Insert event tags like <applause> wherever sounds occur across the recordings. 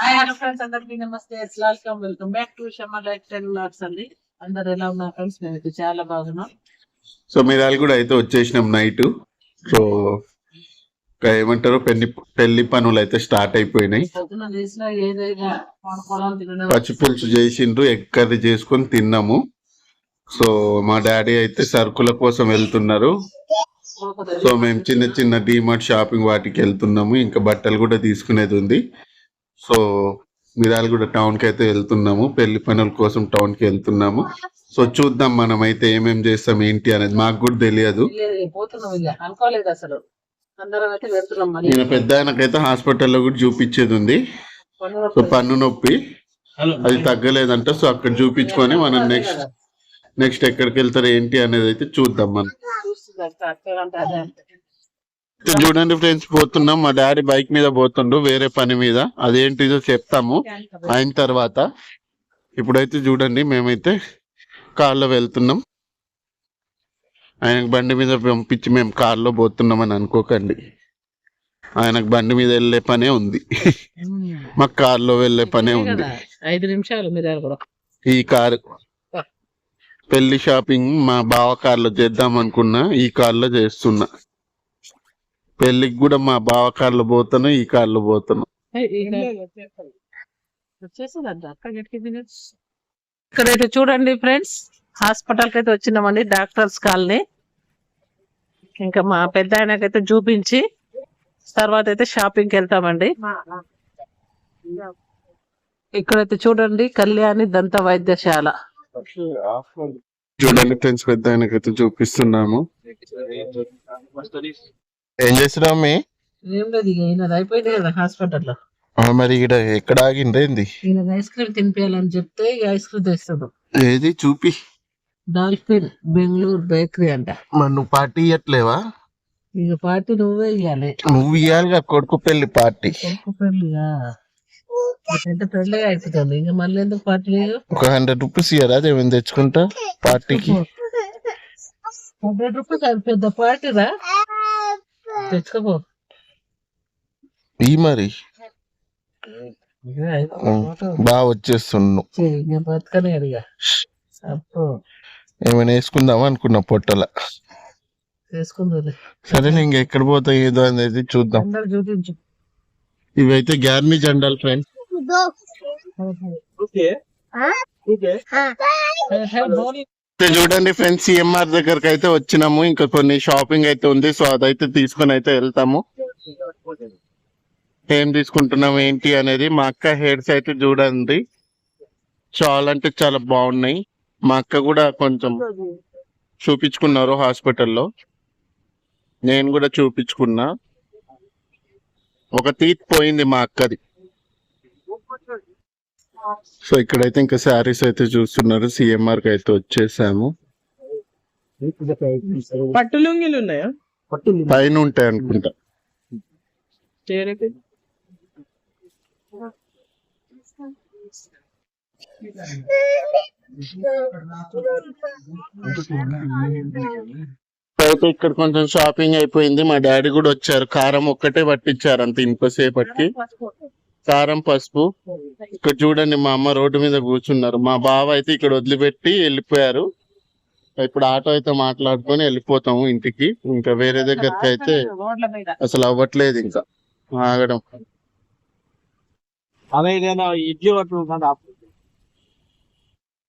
Hi hello friends అందరికీ నమస్తే. Welcome welcome back to life style అండి. అందరు ఎలా ఉన్నారు ఫ్రెండ్స్ మేమైతే చాలా బాగున్నాం. సో మీరు కూడా అయితే వచ్చేసినాం నైట్ సో ఏమంటారు? పెళ్ళి పెళ్ళి పనులు అయితే స్టార్ట్ అయిపోయినాయి. పచ్చి పులుసు చేసిండ్రు కర్రీ చేసుకొని తిన్నాము. సో మా డాడీ అయితే సరుకుల కోసం వెళ్తున్నారు. సో మేము చిన్న చిన్న డిమార్ట్ షాపింగ్ వాటికి వెళ్తున్నాము. ఇంకా బట్టలు కూడా తీసుకునేది ఉంది. సో మిరాలు కూడా టౌన్కి అయితే వెళ్తున్నాము. పెళ్ళి పనుల కోసం టౌన్కి వెళ్తున్నాము. సో చూద్దాం మనం అయితే ఏమేం చేస్తాం ఏంటి అనేది మాకు కూడా తెలియదు. అనుకోలేదు అసలు. ఈయన పెద్ద ఆయనకైతే హాస్పిటల్లో కూడా చూపించేది ఉంది. సో పన్ను నొప్పి. అది తగ్గలేదంట. సో అక్కడ చూపించుకొని మనం నెక్స్ట్ నెక్స్ట్ ఎక్కడికి వెళ్తారు ఏంటి అనేది అయితే చూద్దాం మనం. చూడండి ఫ్రెండ్స్ పోతున్నాం. మా డాడీ బైక్ మీద పోతుండు వేరే పని మీద. అదేంటిదో చెప్తాము. అయిన తర్వాత ఇప్పుడైతే చూడండి మేమైతే కార్లో వెళ్తున్నాం. ఆయనకు బండి మీద పంపించి మేము కార్లో పోతున్నాం అని అనుకోకండి. ఆయనకు బండి మీద వెళ్ళే పనే ఉంది. మాకు కార్లో వెళ్ళే పనే ఉంది. ఐదు నిమిషాలు ఈ కారు. పెళ్ళి షాపింగ్ మా బావ కార్లో చేద్దాం అనుకున్నా ఈ కార్లో చేస్తున్నా. పెళ్ళికి కూడా మా బావ కార్లో పోతాను ఈ కార్లో పోతాను. ఇక్కడైతే చూడండి ఫ్రెండ్స్ హాస్పిటల్కి అయితే వచ్చినామండి డాక్టర్స్ కాలనీ. ఇంకా మా పెద్ద ఆయనకైతే చూపించి తర్వాత అయితే షాపింగ్కి వెళ్తామండి ఇక్కడైతే చూడండి కళ్యాణి దంత వైద్యశాల. చూడండి ఫ్రెండ్స్ పెద్ద ఆయనకైతే చూపిస్తున్నాము. ఏం చేస్తున్నావు మీ ఏం లేదు ఇక ఈయనది అయిపోయింది కదా హాస్పిటల్లో. మరి ఇక్కడ ఎక్కడ ఆగిండ్రేంది ఈయన ఐస్ క్రీమ్ తినిపించాలని చెప్తే ఐస్ క్రీమ్ తెస్తాడు ఏది చూపి. డాల్ఫిన్ బెంగళూరు బేకరీ అంట. మరి నువ్వు పార్టీ ఇవ్వట్లేవా ఇక పార్టీ నువ్వే ఇవ్వాలి నువ్వు ఇవ్వాలిగా కొడుకు పెళ్ళి పార్టీ. కొడుకు పెళ్ళిగా పెళ్ళిగా అయిపోతుంది. ఇంకా మళ్ళీ ఎందుకు పార్టీ లేదు? ఒక హండ్రెడ్ రూపీస్ ఇయ్యరా ఏమైనా తెచ్చుకుంటా పార్టీకి? హండ్రెడ్ రూపీస్ అది పెద్ద పార్టీ రా తెచ్చుకోపో ఈ మరి బాగా అప్పుడు ఏమైనా వేసుకుందామా అనుకున్నా పొట్టల సరే ఇంకా ఎక్కడ పోతా ఏదో అనేది చూద్దాం చూపించు ఇవైతే గ్యార్మీ జెండాలు ఫ్రెండ్స్ చూడండి ఫ్రెండ్స్ సిఎంఆర్ దగ్గరకు అయితే వచ్చినాము. ఇంకా కొన్ని షాపింగ్ అయితే ఉంది సో అదైతే తీసుకొని అయితే వెళ్తాము. ఏం తీసుకుంటున్నాం ఏంటి అనేది మా అక్క హెయిర్స్ అయితే చూడండి. చాలా అంటే చాలా బాగున్నాయి. మా అక్క కూడా కొంచెం చూపించుకున్నారు హాస్పిటల్లో. నేను కూడా చూపించుకున్నా. ఒక తీత్ పోయింది మా అక్కది. సో ఇక్కడైతే ఇంకా శారీస్ అయితే చూస్తున్నారు. సిఎంఆర్కి అయితే వచ్చేసాము. పట్టు లుంగిలు ఉన్నాయా? పైన ఉంటాయి అనుకుంటా. అయితే ఇక్కడ కొంచెం షాపింగ్ అయిపోయింది. మా డాడీ కూడా వచ్చారు. కారం ఒక్కటే పట్టించారు అంత ఇంతసేపటికి కారం పసుపు. ఇక్కడ చూడండి మా అమ్మ రోడ్డు మీద కూర్చున్నారు. మా బావ అయితే ఇక్కడ వదిలిపెట్టి వెళ్ళిపోయారు. ఇప్పుడు ఆటో అయితే మాట్లాడుకొని వెళ్ళిపోతాము ఇంటికి. ఇంకా వేరే దగ్గరికి అయితే అసలు అవ్వట్లేదు ఇంకా. ఆగడం.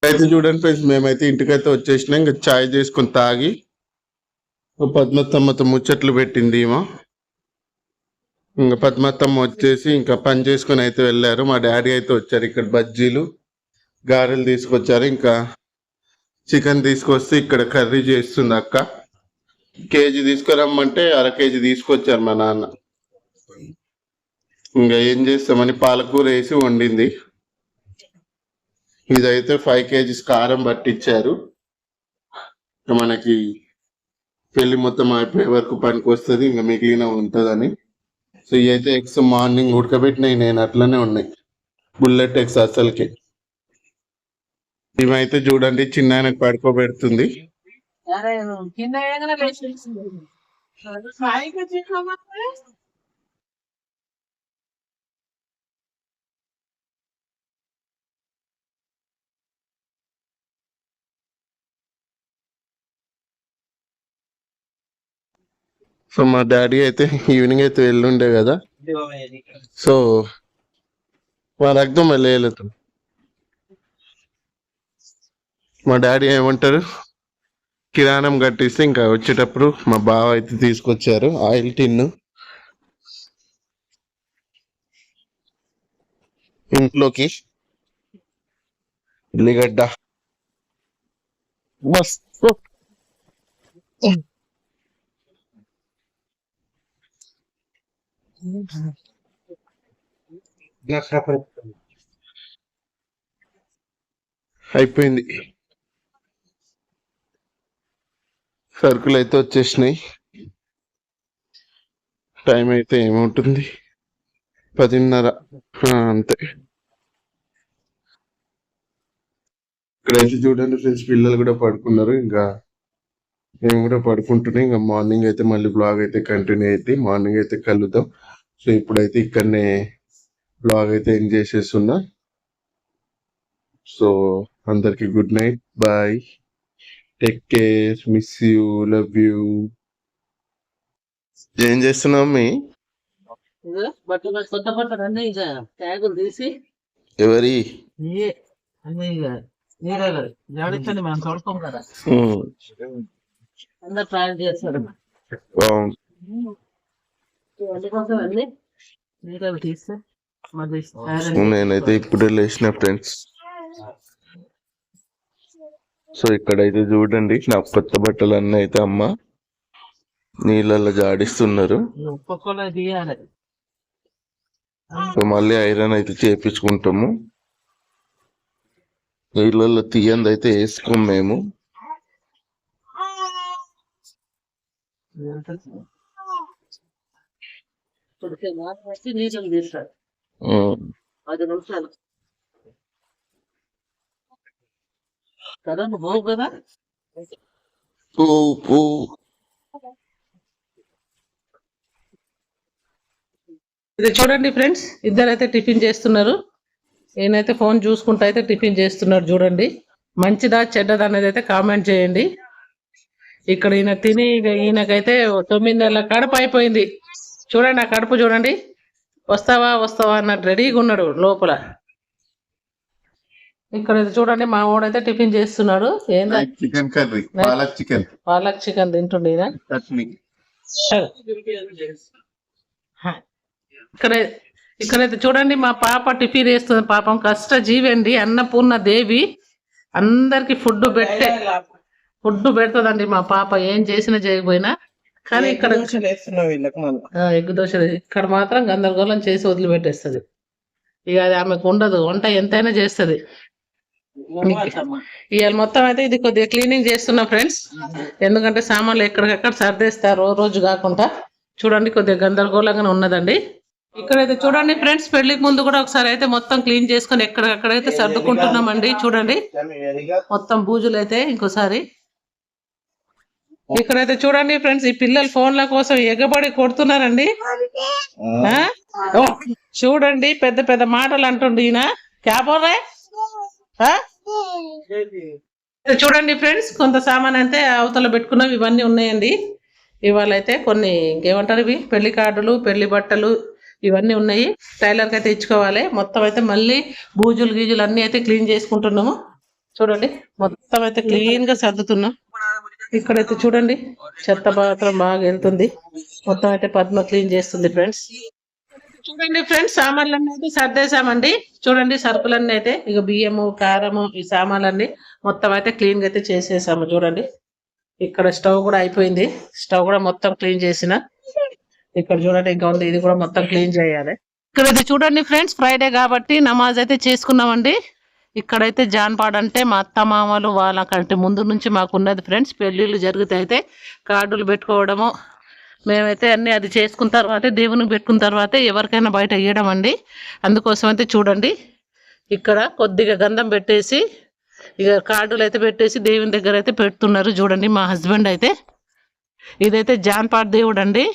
అయితే చూడండి ఫ్రెండ్స్ మేమైతే ఇంటికైతే వచ్చేసినాం. ఇంకా చాయ్ చేసుకొని తాగి పద్మత్తమ్మతో ముచ్చట్లు పెట్టింది ఏమో ఇంకా పద్మత్తమ్మ వచ్చేసి ఇంకా పని చేసుకొని అయితే వెళ్ళారు. మా డాడీ అయితే వచ్చారు ఇక్కడ బజ్జీలు గారెలు తీసుకొచ్చారు. ఇంకా చికెన్ తీసుకొస్తే ఇక్కడ కర్రీ చేస్తుంది అక్క. కేజీ తీసుకురమ్మంటే అర కేజీ తీసుకొచ్చారు మా నాన్న. ఇంకా ఏం చేస్తామని పాలకూర వేసి వండింది. ఇదైతే ఫైవ్ కేజీస్ కారం పట్టించారు మనకి పెళ్ళి మొత్తం అయిపోయే వరకు పనికి వస్తుంది ఇంకా మిగిలిన ఉంటుందని. సో ఇవైతే ఎగ్స్ మార్నింగ్ ఉడకబెట్టినాయి నేను అట్లనే ఉన్నాయి. బుల్లెట్ ఎగ్స్ అసలుకి ఇవైతే చూడండి చిన్న ఆయనకు పడుకోబెడుతుంది కింద సో మా డాడీ అయితే ఈవినింగ్ అయితే వెళ్ళుండే కదా. సో వాళ్ళ అర్థం మళ్ళీ వెళ్తాం మా డాడీ ఏమంటారు? కిరాణం కట్టిస్తే ఇంకా వచ్చేటప్పుడు మా బావ అయితే తీసుకొచ్చారు ఆయిల్ టిన్ను. ఇంట్లోకి ఉల్లిగడ్డ. మస్తు. అయిపోయింది. సరుకులు అయితే వచ్చేసినాయి. టైం అయితే ఏముంటుంది? పదిన్నర. అంతే. ఇక్కడైతే చూడండి ఫ్రెండ్స్ పిల్లలు కూడా పడుకున్నారు. ఇంకా మేము కూడా పడుకుంటున్నాం. ఇంకా మార్నింగ్ అయితే మళ్ళీ బ్లాగ్ అయితే కంటిన్యూ అయితే మార్నింగ్ అయితే కలుద్దాం. సో ఇప్పుడైతే ఇక్కడనే బ్లాగ్ అయితే ఎండ్ చేసేస్తున్నా. సో అందరికి good night bye take care miss you love you ఏం చేస్తున్నావు మీ ఇదిగో బట్టలు కొత్త బట్టలు అన్నీ ఇక ట్యాగులు తీసి. ఎవరి? మనం చూడుకోం కదా. అందరు చేస్తారు బాగుంది అందుకోసం అన్ని నీడలు తీస్తే మళ్ళీ నేనైతే ఇప్పుడే లేచిన ఫ్రెండ్స్. సో ఇక్కడైతే చూడండి నా కొత్త బట్టలు అన్నీ అయితే అమ్మ నీళ్ళల్లో జాడిస్తున్నారు. సో మళ్ళీ ఐరన్ అయితే చేపించుకుంటాము. నీళ్ళల్లో తీయంది అయితే వేసుకోం మేము. ఇప్పటికే వాటర్ వచ్చి నీళ్ళు తీస్తారు ఉమ్, పది నిమిషాలు కరెంట్ పోవు కదా? పూ పూ ఇది చూడండి ఫ్రెండ్స్ ఇద్దరైతే టిఫిన్ చేస్తున్నారు. ఈయనైతే ఫోన్ చూసుకుంటూ అయితే టిఫిన్ చేస్తున్నారు చూడండి. మంచిదా చెడ్డదా అనేది అయితే కామెంట్ చేయండి. ఇక్కడ ఈయన తిని ఇక ఈయనకైతే ఓ తొమ్మిది నెలల కడుపు అయిపోయింది. చూడండి ఆ కడుపు చూడండి. వస్తావా వస్తావా అన్నట్టు రెడీగా ఉన్నాడు లోపల. ఇక్కడ చూడండి మా వాడైతే టిఫిన్ చేస్తున్నాడు. ఏందా? Chicken curry palak chicken palak chicken తింటుండే ఇక్కడ ఇక్కడైతే చూడండి మా పాప టిఫిన్ వేస్తుంది పాపం కష్ట జీవండి అన్నపూర్ణ దేవి. అందరికి ఫుడ్ పెట్టే ఫుడ్ పెడుతుందండి మా పాప. ఏం చేసినా చేయకపోయినా. కానీ ఇక్కడ ఎగ్గు దోశ ఇక్కడ మాత్రం గందరగోళం చేసి వదిలిపెట్టేస్తుంది. ఇక అది ఆమెకు ఉండదు. వంట ఎంతైనా చేస్తుంది. ఇవాళ మొత్తం అయితే ఇది కొద్దిగా క్లీనింగ్ చేస్తున్నా ఫ్రెండ్స్ ఎందుకంటే సామాన్లు ఎక్కడికక్కడ సర్దేస్తారు రోజు కాకుండా. చూడండి కొద్దిగా గందరగోళంగానే ఉన్నదండి. ఇక్కడైతే చూడండి ఫ్రెండ్స్ పెళ్ళికి ముందు కూడా ఒకసారి అయితే మొత్తం క్లీన్ చేసుకొని ఎక్కడికక్కడైతే సర్దుకుంటున్నామండి. చూడండి. మొత్తం బూజులు అయితే ఇంకోసారి ఇక్కడైతే చూడండి ఫ్రెండ్స్ ఈ పిల్లలు ఫోన్ల కోసం ఎగబడి కొడుతున్నారండి. చూడండి పెద్ద పెద్ద మాటలు అంటుండు ఈయన. క్యాబోరే చూడండి ఫ్రెండ్స్ కొంత సామాన్ అయితే అవతల పెట్టుకున్నవి ఇవన్నీ ఉన్నాయండి. ఇవాళ అయితే కొన్ని ఇంకేమంటారు ఇవి? పెళ్ళి కార్డులు పెళ్ళి బట్టలు ఇవన్నీ ఉన్నాయి. టైలర్కి అయితే ఇచ్చుకోవాలి. మొత్తం అయితే మళ్ళీ బూజులు గీజులు అన్ని అయితే క్లీన్ చేసుకుంటున్నాము. చూడండి మొత్తం అయితే క్లీన్గా సర్దుతున్నాం. ఇక్కడైతే చూడండి చెత్త మాత్రం బాగా వెళ్తుంది. మొత్తం అయితే పద్మ క్లీన్ చేస్తుంది ఫ్రెండ్స్. చూడండి ఫ్రెండ్స్ సామాన్లన్నీ అయితే సర్దేశామండి. చూడండి సరుకులన్నీ అయితే ఇక బియ్యము కారము ఈ సామాన్లన్నీ మొత్తం అయితే క్లీన్ అయితే చేసేసాము చూడండి. ఇక్కడ స్టవ్ కూడా అయిపోయింది. స్టవ్ కూడా మొత్తం క్లీన్ చేసిన. ఇక్కడ చూడండి ఇంకా ఉంది ఇది కూడా మొత్తం క్లీన్ చేయాలి. ఇక్కడ చూడండి ఫ్రెండ్స్ ఫ్రైడే కాబట్టి నమాజ్ అయితే చేసుకున్నామండి. ఇక్కడైతే జాన్పాడ్ అంటే మా అత్త మామలు వాళ్ళకంటే ముందు నుంచి మాకున్నది ఫ్రెండ్స్. పెళ్ళిళ్ళు జరిగితే అయితే కార్డులు పెట్టుకోవడము. మేమైతే అన్ని అది చేసుకున్న తర్వాత దేవునికి పెట్టుకున్న తర్వాత ఎవరికైనా బయట ఇవ్వడం అండి. అందుకోసం అయితే చూడండి. ఇక్కడ కొద్దిగా గంధం పెట్టేసి ఇక కార్డులు అయితే పెట్టేసి దేవుని దగ్గర అయితే పెడుతున్నారు చూడండి మా హస్బెండ్ అయితే. ఇదైతే జాన్పాడు దేవుడు అండి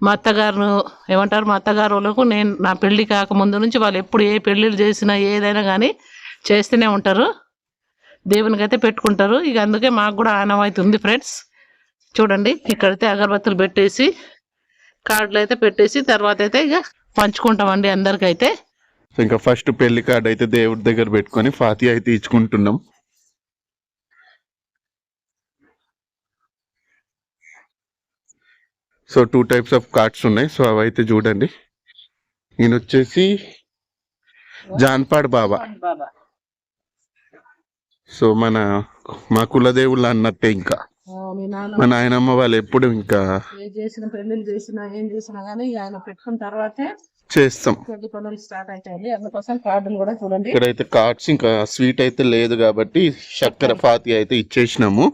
మా అత్తగారు ఏమంటారు? మా అత్తగారు వాళ్ళకు నేను నా పెళ్ళి కాక ముందు నుంచి వాళ్ళు ఎప్పుడు ఏ పెళ్ళిళ్ళు చేసినా ఏదైనా కానీ చేస్తూనే ఉంటారు. దేవునికి అయితే పెట్టుకుంటారు. ఇక అందుకే మాకు కూడా ఆనవాయితీ ఉంది ఫ్రెండ్స్. చూడండి ఇక్కడైతే అగరబత్తులు పెట్టేసి కార్డులు అయితే పెట్టేసి తర్వాత అయితే ఇక పంచుకుంటామండి అందరికైతే. సో ఇంకా ఫస్ట్ పెళ్ళి కార్డ్ అయితే దేవుడి దగ్గర పెట్టుకొని ఫాతి అయితే ఇచ్చుకుంటున్నాం. So two types of cards ఉన్నాయి. సో అవి అయితే చూడండి. ఈయన వచ్చేసి జాన్పాడ్ బాబా. బాబా. సో మన మా కులదేవుళ్ళు అన్నట్టే ఇంకా. మీ నాన్న మా నాయనమ్మ వాళ్ళు ఎప్పుడు ఇంకా చేసిన పెళ్ళిళ్ళు చేసినా ఏం చేసినా గానీ ఆయన పెట్టుకున్న తర్వాతే చేస్తాం. పెళ్ళి పనులు స్టార్ట్ అవుతాయండి అందుకోసం కార్డులు కూడా చూడండి. ఇక్కడైతే కార్డ్స్ ఇంకా స్వీట్ అయితే లేదు కాబట్టి చక్కెర ఫాతి అయితే ఇచ్చేసినాము.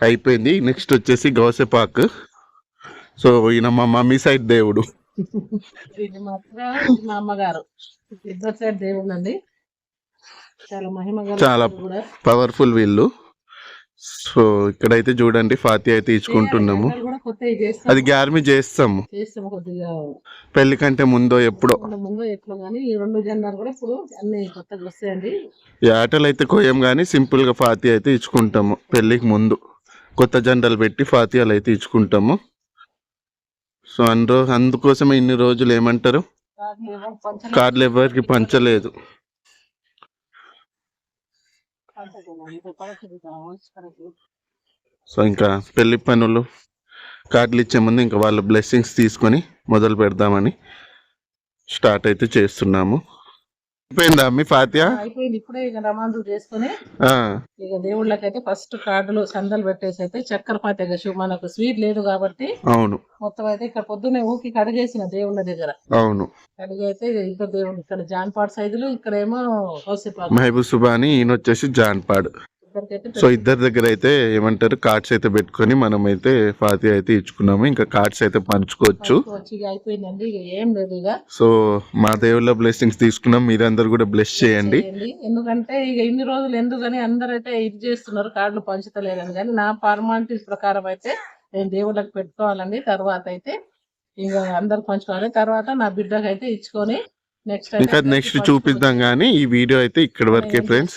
అయిపోయింది. నెక్స్ట్ వచ్చేసి గౌసెపాక్ సో ఈయన మా మమ్మీ సైడ్ దేవుడు. <laughs> ఇది మా అమ్మగారు. ఇద్దరు సైడ్ దేవుళ్ళు అండి చాలా మహిమ పవర్ఫుల్ వీళ్ళు. సో ఇక్కడైతే చూడండి ఫాతి అయితే ఇచ్చుకుంటున్నాము. అది గ్యార్మీ చేస్తాము. పెళ్ళి కంటే ముందో ఎప్పుడో. ఆటలు అయితే కోయం కానీ సింపుల్గా ఫాతి అయితే ఇచ్చుకుంటాము. పెళ్ళికి ముందు కొత్త జెండాలు పెట్టి ఫాతియాలు అయితే ఇచ్చుకుంటాము. సో అందు అందుకోసమే ఇన్ని రోజులు ఏమంటారు. కార్డులు ఎవరికి పంచలేదు. సో ఇంకా పెళ్ళి పనులు కార్డులు ఇచ్చే ముందు ఇంకా వాళ్ళ బ్లెస్సింగ్స్ తీసుకొని మొదలు పెడదామని స్టార్ట్ అయితే చేస్తున్నాము. అయిపోయిందా మీ ఫాతియా? అయిపోయింది. ఇప్పుడే ఇక నమాజులు చేసుకుని ఇక దేవుళ్ళకైతే ఫస్ట్ కార్డులు సందలు పెట్టేసి అయితే చక్కెర పాత మనకు స్వీట్ లేదు కాబట్టి అవును. మొత్తం అయితే ఇక్కడ పొద్దున్నే ఊకి కడిగేసిన దేవుళ్ళ దగ్గర. అవును. కడిగి అయితే ఇద్దరు దేవుళ్ళు ఇక్కడ జాన్పాట్ సైజులు ఇక్కడ ఏమో హౌసిపాలు మహబూబ్ సుబాని ఈయన వచ్చేసి జాన్పాడ్. సో ఇద్దరి దగ్గర అయితే ఏమంటారు కార్డ్స్ అయితే పెట్టుకొని మనం అయితే ఫాతి అయితే ఇచ్చుకున్నాము. ఇంకా కార్డ్స్ అయితే పంచుకోవచ్చు. అయిపోయిందండి. ఏం లేదు ఇక. సో మా దేవుళ్ళ బ్లెస్సింగ్స్ తీసుకున్నాం. మీరందరూ కూడా బ్లెస్ చేయండి. ఎందుకంటే ఇక ఇన్ని రోజులు ఎందుకని అందరూ అయితే ఇది చేస్తున్నారు. కార్డులు పంచుతలేరని కానీ నా ఫార్మాలిటీస్ ప్రకారం అయితే నేను దేవుళ్ళకి పెట్టుకోవాలండి. తర్వాత అయితే ఇక అందరు పంచుకోవాలి. తర్వాత నా బిడ్డకి అయితే ఇచ్చుకొని ఇంకా నెక్స్ట్ చూపిద్దాం కానీ ఈ వీడియో అయితే ఇక్కడ వరకే ఫ్రెండ్స్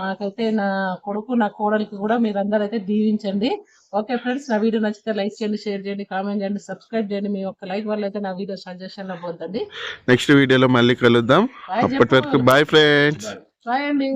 మాకైతే నా కొడుకు నా కోడలికి కూడా మీరందరూ అయితే దీవించండి. ఓకే ఫ్రెండ్స్ నా వీడియో నచ్చితే లైక్ చేయండి షేర్ చేయండి కామెంట్ చేయండి సబ్స్క్రైబ్ చేయండి. మీ యొక్క లైక్ వల్ల అయితే నా వీడియో సజెషన్లో పోతుంది నెక్స్ట్ వీడియోలో మళ్ళీ కలుద్దాం. అప్పటి వరకు. బాయ్ ఫ్రెండ్స్ బాయ్ అండి.